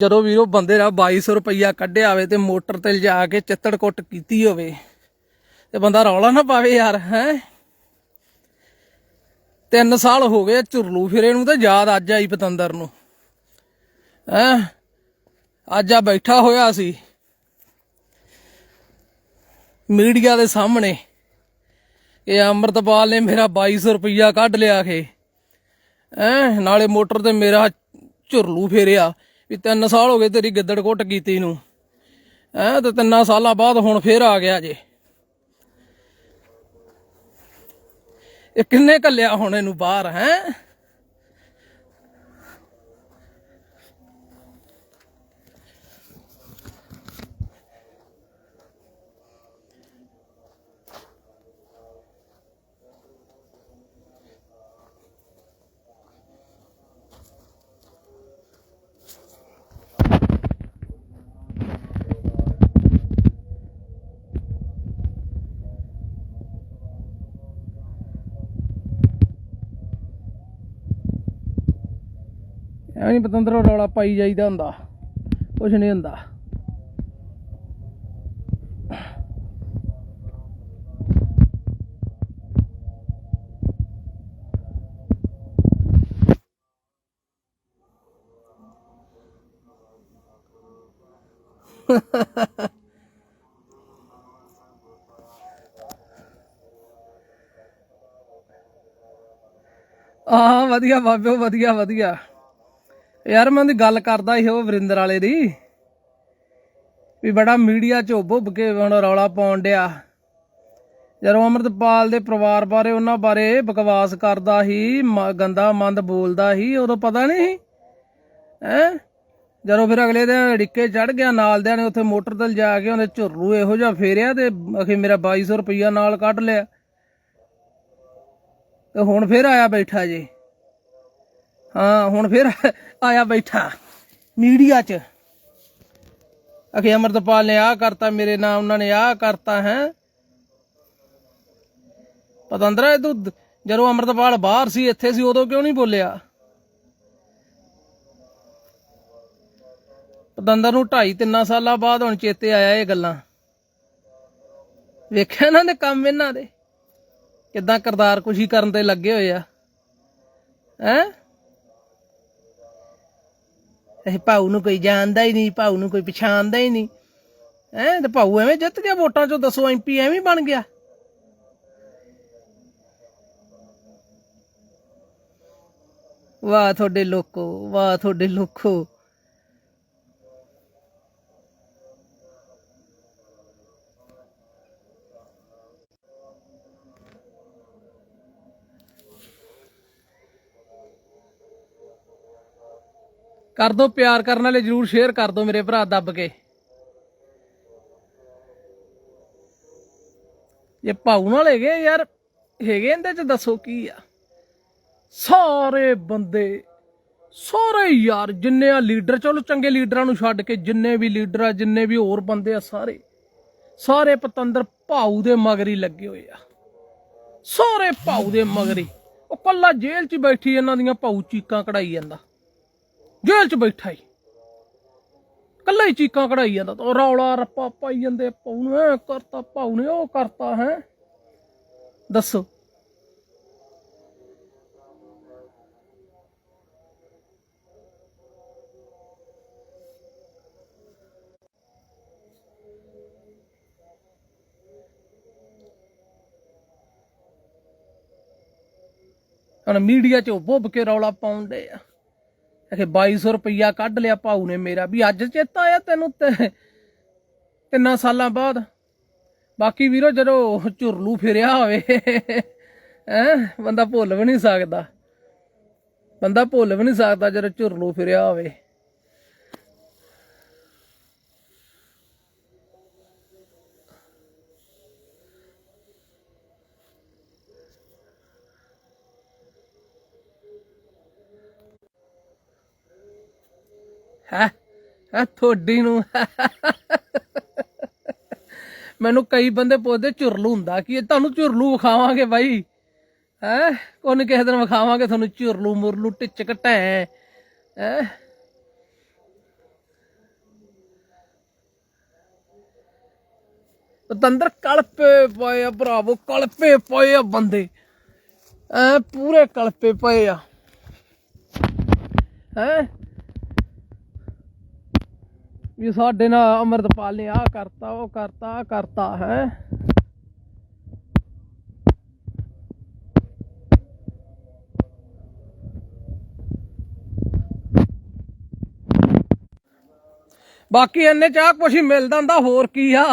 ਜਦੋਂ ਵੀਰੋ ਬੰਦੇ ਦਾ 2200 ਰੁਪਈਆ ਕੱਢਿਆ ਹੋਵੇ ਤੇ ਮੋਟਰ ਤੇ ਲਿਜਾ ਕੇ ਚਿੱਤੜ ਕੁੱਟ ਕੀਤੀ ਹੋਵੇ ਤੇ ਬੰਦਾ ਰੌਲਾ ਨਾ ਪਾਵੇ ਯਾਰ, ਹੈ? ਤਿੰਨ ਸਾਲ ਹੋ ਗਏ ਝੁਰਲੂ ਫਿਰੇ ਨੂੰ ਤੇ ਯਾਦ ਅੱਜ ਆਈ ਪਤੰਦਰ ਨੂੰ, ਹੈ? ਅੱਜ ਆ ਬੈਠਾ ਹੋਇਆ ਸੀ ਮੀਡੀਆ ਦੇ ਸਾਹਮਣੇ। ਕਿ ਅੰਮ੍ਰਿਤਪਾਲ ਨੇ ਮੇਰਾ 2200 ਰੁਪਈਆ ਕੱਢ ਲਿਆ ਖੇ ਐ ਨਾਲੇ ਮੋਟਰ ਤੇ ਮੇਰਾ ਝੁਰਲੂ ਫੇਰਿਆ। ਵੀ ਤਿੰਨ ਸਾਲ ਹੋ ਗਏ ਤੇਰੀ ਗਿੱਦੜ ਘੁੱਟ ਕੀਤੀ ਨੂੰ। ਐ ਤੇ ਤਿੰਨਾਂ ਸਾਲਾਂ ਬਾਅਦ ਹੁਣ ਫੇਰ ਆ ਗਿਆ ਜੇ। ਇਹ ਕਿੰਨੇ ਕੱਲਿਆ ਹੁਣ ਇਹਨੂੰ ਬਾਹਰ, ਹੈ? ਐਵੇਂ ਨਹੀਂ ਰੌਲਾ ਪਾਈ ਜਾਈਦਾ ਹੁੰਦਾ। ਕੁਝ ਨਹੀਂ ਹੁੰਦਾ। ਆ ਵਧੀਆ ਬਾਬਿਓ ਵਧੀਆ ਵਧੀਆ। ਯਾਰ ਮੈਂ ਉਹਦੀ ਗੱਲ ਕਰਦਾ ਸੀ ਉਹ ਵਰਿੰਦਰ ਵਾਲੇ ਦੀ, ਵੀ ਬੜਾ ਮੀਡੀਆ 'ਚ ਉੱਭ ਕੇ ਹੁਣ ਰੌਲਾ ਪਾਉਣ ਡਿਆ। ਜਦੋਂ ਅਮਰਤਪਾਲ ਦੇ ਪਰਿਵਾਰ ਬਾਰੇ ਉਹਨਾਂ ਬਾਰੇ ਬਕਵਾਸ ਕਰਦਾ ਸੀ ਗੰਦਾ ਮੰਦ ਬੋਲਦਾ ਸੀ, ਉਦੋਂ ਪਤਾ ਨਹੀਂ ਹੈ? ਜਦੋਂ ਫਿਰ ਅਗਲੇ ਦਿਨ ਡਿੱਕੇ ਚੜ ਗਿਆ, ਨਾਲ ਦਿਆਂ ਨੇ ਉੱਥੇ ਮੋਟਰ ਤੇ ਜਾ ਕੇ ਉਹਨੇ ਝੁਰਲੂ ਇਹੋ ਜਿਹਾ ਫੇਰਿਆ ਤੇ ਅਖੇ ਮੇਰਾ 2200 ਰੁਪਈਆ ਨਾਲ ਕੱਢ ਲਿਆ। ਤੇ ਹੁਣ ਫਿਰ ਆਇਆ ਬੈਠਾ ਜੇ। ਹਾਂ, ਹੁਣ ਫਿਰ ਆਇਆ ਬੈਠਾ ਮੀਡੀਆ 'ਚ। ਅਖੇ ਅਮਰਤਪਾਲ ਨੇ ਆਹ ਕਰਤਾ, ਮੇਰੇ ਨਾਲ ਉਹਨਾਂ ਨੇ ਆਹ ਕਰਤਾ ਹੈ। ਪਤੰਦਰਾ, ਇਹ ਤੂੰ ਜਦੋਂ ਅਮਰਤਪਾਲ ਬਾਹਰ ਸੀ, ਇੱਥੇ ਸੀ, ਉਦੋਂ ਕਿਉਂ ਨਹੀਂ ਬੋਲਿਆ? ਪਤੰਦਰ ਨੂੰ ਢਾਈ ਤਿੰਨਾਂ ਸਾਲਾਂ ਬਾਅਦ ਹੁਣ ਚੇਤੇ ਆਇਆ ਇਹ ਗੱਲਾਂ। ਵੇਖਿਆ ਇਹਨਾਂ ਦੇ ਕੰਮ ਇਹਨਾਂ ਦੇ? ਕਿੱਦਾਂ ਕਰਦਾਰ ਕੁਸ਼ੀ ਕਰਨ ਤੇ ਲੱਗੇ ਹੋਏ ਆ। ਹੈ? ਇਹ ਭਾਊ ਨੂੰ ਕੋਈ ਜਾਣਦਾ ਹੀ ਨਹੀਂ, ਭਾਊ ਨੂੰ ਕੋਈ ਪਛਾਣਦਾ ਹੀ ਨਹੀਂ। ਹੈ, ਤੇ ਭਾਊ ਐਵੇਂ ਜਿੱਤ ਗਿਆ ਵੋਟਾਂ ਚੋਂ, ਦੱਸੋ ਐਮਪੀ ਐਵੇਂ ਬਣ ਗਿਆ। ਵਾਹ ਤੁਹਾਡੇ ਲੋਕੋ, ਵਾਹ ਤੁਹਾਡੇ ਲੋਕੋ। ਕਰ ਦੋ, ਪਿਆਰ ਕਰਨ ਵਾਲੇ ਜਰੂਰ ਸ਼ੇਅਰ ਕਰ ਦੋ ਮੇਰੇ ਭਰਾ ਦੱਬ ਕੇ। ਇਹ ਭਾਊ ਨਾਲ ਹੈਗੇ ਯਾਰ, ਹੈਗੇ ਇਹਦੇ ਚ ਦੱਸੋ ਕੀ ਆ? ਸਾਰੇ ਬੰਦੇ, ਸਾਰੇ ਯਾਰ, ਜਿੰਨੇ ਆ ਲੀਡਰ, ਚਲੋ ਚੰਗੇ ਲੀਡਰਾਂ ਨੂੰ ਛੱਡ ਕੇ ਜਿੰਨੇ ਵੀ ਲੀਡਰ ਆ, ਜਿੰਨੇ ਵੀ ਹੋਰ ਬੰਦੇ ਆ ਸਾਰੇ ਸਾਰੇ ਪਤੰਦਰ ਭਾਊ ਦੇ ਮਗਰੀ ਲੱਗੇ ਹੋਏ ਆ। ਸਾਰੇ ਭਾਊ ਦੇ ਮਗਰੀ ਉਹ ਕੱਲਾ ਜੇਲ੍ਹ 'ਚ ਬੈਠੀ ਇਹਨਾਂ ਦੀਆਂ ਭਾਊ ਚੀਕਾਂ ਕਢਾਈ ਜਾਂਦਾ। ਜੇਲ੍ਹ 'ਚ ਬੈਠਾ ਹੀ ਕੱਲਾ ਹੀ ਚੀਕਾਂ ਕਢਾਈ ਜਾਂਦਾ ਤਾਂ ਰੌਲਾ ਰੱਪਾ ਪਾਈ ਜਾਂਦੇ ਪਾਉਣੇ ਕਰਤਾ ਪਾਉਣੇ ਉਹ ਕਰਤਾ, ਹੈ। ਦੱਸੋ। ਹੁਣ ਮੀਡੀਆ 'ਚ ਉਹ ਬੁੱਬ ਕੇ ਰੌਲਾ ਪਾਉਂਦੇ ਆ। ਅਖੇ 2200 ਰੁਪਈਆ ਕੱਢ ਲਿਆ ਭਾਊ ਨੇ ਮੇਰਾ, ਵੀ ਅੱਜ ਚੇਤਾ ਆਇਆ ਤੈਨੂੰ ਤਿੰਨਾਂ ਸਾਲਾਂ ਬਾਅਦ। ਬਾਕੀ ਵੀਰੋ, ਜਦੋਂ ਝੁਰਲੂ ਫਿਰਿਆ ਹੋਵੇ, ਹੈ, ਬੰਦਾ ਭੁੱਲ ਵੀ ਨਹੀਂ ਸਕਦਾ। ਬੰਦਾ ਭੁੱਲ ਵੀ ਨਹੀਂ ਸਕਦਾ ਜਦੋਂ ਝੁਰਲੂ ਫਿਰਿਆ ਹੋਵੇ। ਹੈ? ਹੈ ਥੋੜੀ ਨੂੰ? ਮੈਨੂੰ ਕਈ ਬੰਦੇ ਪੁੱਛਦੇ, ਝੁਰਲੂ ਹੁੰਦਾ ਕੀ ਇਹ? ਤੁਹਾਨੂੰ ਝੁਰਲੂ ਵਿਖਾਵਾਂਗੇ ਬਾਈ। ਹੈ? ਕੋਨ ਕਿਸੇ ਦਿਨ ਵਿਖਾਵਾਂਗੇ ਤੁਹਾਨੂੰ ਝੁਰਲੂ ਮੁਰਲੂ ਟਿੱਚ ਘਟੈ। ਹੈ? ਪਤੰਦਰ ਕਲਪੇ ਪਏ ਆ ਭਰਾਵੋ, ਕਲਪੇ ਪਏ ਆ ਬੰਦੇ। ਐ ਪੂਰੇ ਕਲਪੇ ਪਏ ਆ। ਹੈ? ਵੀ ਸਾਡੇ ਨਾਲ ਅਮਰਤਪਾਲ ਨੇ ਆ ਕਰਤਾ, ਉਹ ਕਰਤਾ ਆ ਕਰਤਾ, ਹੈ। ਬਾਕੀ ਇੰਨੇ ਚਾਹ ਕੁਛ ਹੀ ਮਿਲਦਾ ਹੁੰਦਾ ਹੋਰ ਕੀ ਆ।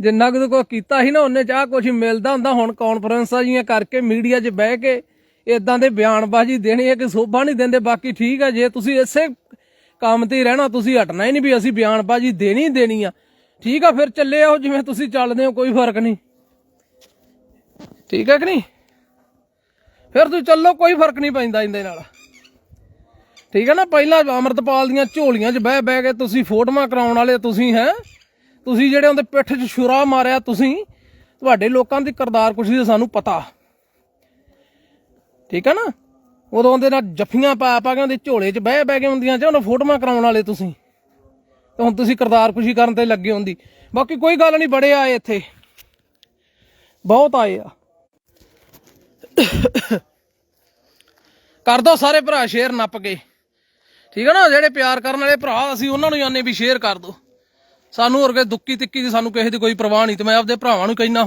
ਜਿੰਨਾ ਕੁ ਕੋ ਕੀਤਾ ਸੀ ਨਾ, ਉਹਨੇ ਚਾਹ ਕੁਛ ਹੀ ਮਿਲਦਾ ਹੁੰਦਾ ਹੁਣ ਕਾਨਫਰੰਸਾਂ ਜੀਆਂ ਕਰਕੇ ਮੀਡੀਆ 'ਚ ਬਹਿ ਕੇ ਇਦਾਂ ਦੇ ਬਿਆਨਬਾਜ਼ੀ ਦੇਣੀ ਹੈ ਕਿ ਸੋਭਾ ਨਹੀਂ ਦਿੰਦੇ, ਬਾਕੀ ਠੀਕ ਆ, ਜੇ ਤੁਸੀਂ ਇਸੇ ਕੰਮ ਤੇ ਰਹਿਣਾ, ਤੁਸੀਂ ਹਟਣਾ ਹੀ ਨਹੀਂ ਵੀ ਅਸੀਂ ਬਿਆਨਬਾਜ਼ੀ ਦੇਣੀ ਦੇਣੀ ਆ। ਠੀਕ ਆ, ਫਿਰ ਚੱਲੇ ਆਓ, ਜਿਵੇਂ ਤੁਸੀਂ ਚੱਲਦੇ ਹੋ, ਕੋਈ ਫ਼ਰਕ ਨਹੀਂ। ਠੀਕ ਹੈ ਕਿ ਨਹੀਂ? ਫਿਰ ਤੁਸੀਂ ਚੱਲੋ, ਕੋਈ ਫ਼ਰਕ ਨਹੀਂ ਪੈਂਦਾ ਇਹਦੇ ਨਾਲ। ਠੀਕ ਹੈ ਨਾ, ਪਹਿਲਾਂ ਅਮਰਤਪਾਲ ਦੀਆਂ ਝੋਲੀਆਂ 'ਚ ਬਹਿ ਬਹਿ ਕੇ ਤੁਸੀਂ ਫੋਟੋਆਂ ਕਰਾਉਣ ਵਾਲੇ ਤੁਸੀਂ ਹੈ? ਤੁਸੀਂ ਜਿਹੜੇ ਉਹਦੇ ਪਿੱਠ 'ਚ ਛੁਰਾ ਮਾਰਿਆ ਤੁਸੀਂ, ਤੁਹਾਡੇ ਲੋਕਾਂ ਦੀ ਕਰਦਾਰ ਕੁਸ਼ੀ ਦਾ ਸਾਨੂੰ ਪਤਾ। ਠੀਕ ਹੈ ਨਾ? ਉਦੋਂ ਉਹਦੇ ਨਾਲ ਜੱਫੀਆਂ ਪਾ ਪਾ ਕੇ ਉਹਦੇ ਝੋਲੇ 'ਚ ਬਹਿ ਬਹਿ ਕੇ ਹੁੰਦੀਆਂ ਚ ਉਹਨਾਂ ਫੋਟੋਆਂ ਕਰਾਉਣ ਵਾਲੇ ਤੁਸੀਂ। ਤੇ ਹੁਣ ਤੁਸੀਂ ਕਰਦਾਰ ਖੁਸ਼ੀ ਕਰਨ ਤੇ ਲੱਗੇ ਹੁੰਦੀ। ਬਾਕੀ ਕੋਈ ਗੱਲ ਨਹੀਂ, ਬੜੇ ਆਏ ਇੱਥੇ। ਬਹੁਤ ਆਏ ਆ। ਕਰ ਦੋ ਸਾਰੇ ਭਰਾ ਸ਼ੇਅਰ ਨੱਪ ਕੇ। ਠੀਕ ਹੈ ਨਾ, ਜਿਹੜੇ ਪਿਆਰ ਕਰਨ ਵਾਲੇ ਭਰਾ, ਅਸੀਂ ਉਹਨਾਂ ਨੂੰ ਜਾਣੇ ਵੀ ਸ਼ੇਅਰ ਕਰ ਦੋ। ਸਾਨੂੰ ਹੋਰ ਕੇ ਦੁੱਕੀ ਤਿੱਕੀ ਦੀ ਸਾਨੂੰ ਕਿਸੇ ਦੀ ਕੋਈ ਪਰਵਾਹ ਨਹੀਂ, ਤੇ ਮੈਂ ਆਪਦੇ ਭਰਾਵਾਂ ਨੂੰ ਕਹਿਣਾ